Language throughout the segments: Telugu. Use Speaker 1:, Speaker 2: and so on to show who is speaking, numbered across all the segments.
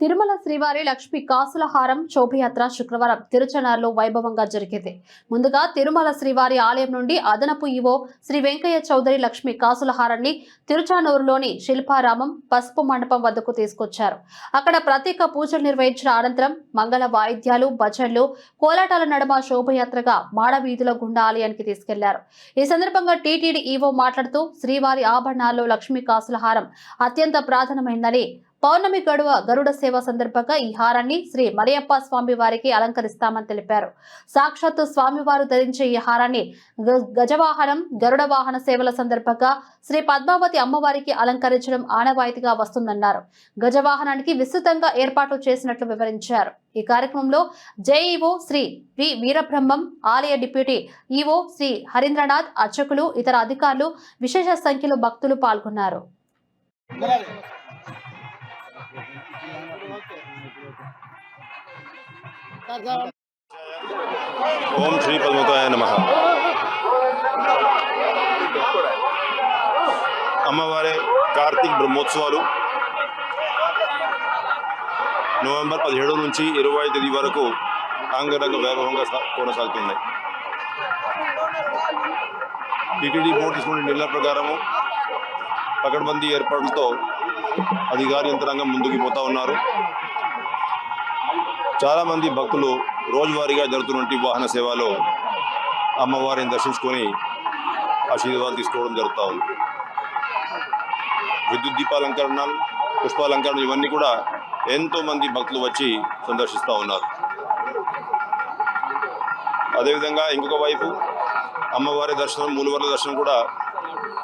Speaker 1: తిరుమల శ్రీవారి లక్ష్మి కాసులహారం శోభయాత్ర శుక్రవారం తిరుచనార్లో వైభవంగా జరిగింది. ముందుగా తిరుమల శ్రీవారి ఆలయం నుండి అదనపు ఈవో శ్రీ వెంకయ్య చౌదరి లక్ష్మి కాసులహారాన్ని తిరుచానూరులోని శిల్పారామం పసుపు మండపం వద్దకు తీసుకొచ్చారు. అక్కడ ప్రత్యేక పూజలు నిర్వహించిన అనంతరం మంగళ వాయిద్యాలు భజనలు కోలాటాల నడుమ శోభయాత్రగా మాడవీధుల గుండా ఆలయానికి తీసుకెళ్ళారు. ఈ సందర్భంగా టీటీడీ ఈవో మాట్లాడుతూ శ్రీవారి ఆభరణాల్లో లక్ష్మీ కాసులహారం అత్యంత ప్రాధాన్యమైందని పౌర్ణమి గడువ గరుడ సేవ సందర్భంగా ఈ హారాన్ని శ్రీ మలయప్ప స్వామి వారికి అలంకరిస్తామని తెలిపారు. సాక్షాత్తు స్వామివారు ధరించే ఈ హారాన్ని గ- గజవాహనం గరుడ వాహన సేవల సందర్భంగా శ్రీ పద్మావతి అమ్మవారికి అలంకరించడం ఆనవాయితీగా వస్తుందన్నారు. గజవాహనానికి విస్తృతంగా ఏర్పాట్లు చేసినట్లు వివరించారు. ఈ కార్యక్రమంలో జేఈఓ శ్రీ వి వీరబ్రహ్మం ఆలయ డిప్యూటీ ఈవో శ్రీ హరీంద్రనాథ్ అర్చకులు ఇతర అధికారులు విశేష సంఖ్యలో భక్తులు పాల్గొన్నారు.
Speaker 2: ఓం శ్రీ పద్మతాయ నమ. అమ్మవారి కార్తీక్ బ్రహ్మోత్సవాలు నవంబర్ పదిహేడు నుంచి ఇరవై తేదీ వరకు అంగరంగ వైభవంగా సా- కొనసాగుతున్నాయి టిటిడి బోర్డు తీసుకునే నిర్ణయాల ప్రకారము పకడ్బందీ ఏర్పాట్లతో అధికార యంత్రాంగం ముందుకు పోతా ఉన్నారు. చాలామంది భక్తులు రోజువారీగా జరుగుతున్నటువంటి వాహన సేవలో అమ్మవారిని దర్శించుకొని ఆశీర్వాదాలు తీసుకోవడం జరుగుతూ ఉంది. విద్యుత్ దీపాలంకరణాలు పుష్పాలంకరణ ఇవన్నీ కూడా ఎంతో మంది భక్తులు వచ్చి సందర్శిస్తూ ఉన్నారు. అదేవిధంగా ఇంకొక వైపు అమ్మవారి దర్శనం మూలవర్ల దర్శనం కూడా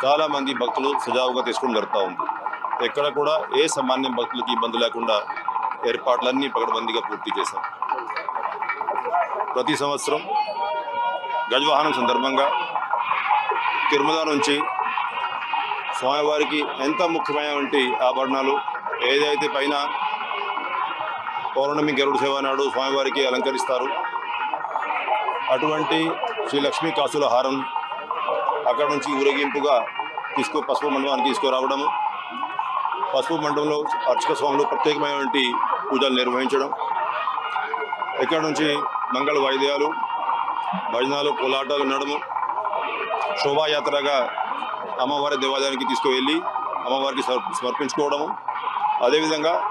Speaker 2: చాలామంది భక్తులు సజావుగా తీసుకోవడం జరుగుతూ ఉంది. ఎక్కడ కూడా ఏ సామాన్య భక్తులకి ఇబ్బంది లేకుండా ఏర్పాట్లన్నీ పకడ్బందీగా పూర్తి చేశాం. ప్రతి సంవత్సరం గజవాహనం సందర్భంగా తిరుమల నుంచి స్వామివారికి ఎంత ముఖ్యమైనటువంటి ఆభరణాలు ఏదైతే పైన పౌర్ణమి గరుడు సేవ నాడు స్వామివారికి అలంకరిస్తారు అటువంటి శ్రీ లక్ష్మీ కాసుల హారం అక్కడ నుంచి ఊరేగింపుగా తీసుకో పసుపు మండపానికి తీసుకురావడము పసుపు మండలంలో అర్చక స్వాములు ప్రత్యేకమైనటువంటి పూజలు నిర్వహించడం. ఇక్కడ నుంచి మంగళ వాయిద్యాలు భజనాలు కోలాటాలు నడుము శోభాయాత్రగా అమ్మవారి దేవాలయానికి తీసుకువెళ్ళి అమ్మవారికి సమర్- సమర్పించుకోవడము. అదేవిధంగా